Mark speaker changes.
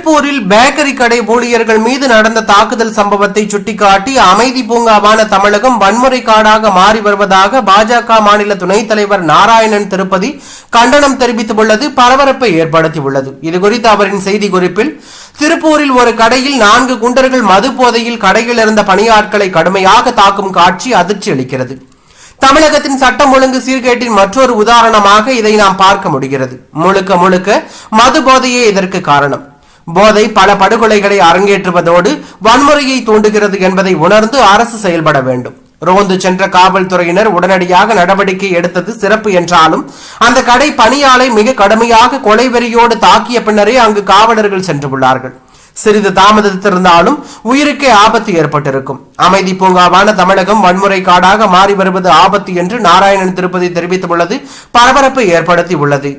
Speaker 1: திருப்பூரில் பேக்கரி கடை ஊழியர்கள் மீது நடந்த தாக்குதல் சம்பவத்தை சுட்டிக்காட்டி அமைதி பூங்காவான தமிழகம் வன்முறை காடாக மாறி வருவதாக பாஜக மாநில துணைத் தலைவர் நாராயணன் திருப்பதி கண்டனம் தெரிவித்துள்ளது பரபரப்பை ஏற்படுத்தியுள்ளது. இதுகுறித்து அவரின் செய்தி குறிப்பில் திருப்பூரில் ஒரு கடையில் நான்கு குண்டர்கள் மது போதையில் கடையில் இருந்த பணியாட்களை கடுமையாக தாக்கும் காட்சி அதிர்ச்சி அளிக்கிறது. தமிழகத்தின் சட்டம் ஒழுங்கு சீர்கேட்டின் மற்றொரு உதாரணமாக இதை நாம் பார்க்க முடிகிறது. முழுக்க முழுக்க மது போதையே இதற்கு காரணம். போதை பல படுகொலைகளை அரங்கேற்றுவதோடு வன்முறையை தூண்டுகிறது என்பதை உணர்ந்து அரசு செயல்பட வேண்டும். ரோந்து சென்ற காவல்துறையினர் உடனடியாக நடவடிக்கை எடுத்தது சிறப்பு என்றாலும் அந்த கடை பணியாளை மிக கடுமையாக கொலைவெறியோடு தாக்கிய பின்னரே அங்கு காவலர்கள் சென்றுள்ளார்கள். சிறிது தாமதித்திருந்தாலும் உயிருக்கே ஆபத்து ஏற்பட்டிருக்கும். அமைதி பூங்காவான தமிழகம் வன்முறை காடாக மாறி வருவது ஆபத்து என்று நாராயணன் திருப்பதி தெரிவித்துள்ளது. பரபரப்பை ஏற்படுத்தி உள்ளது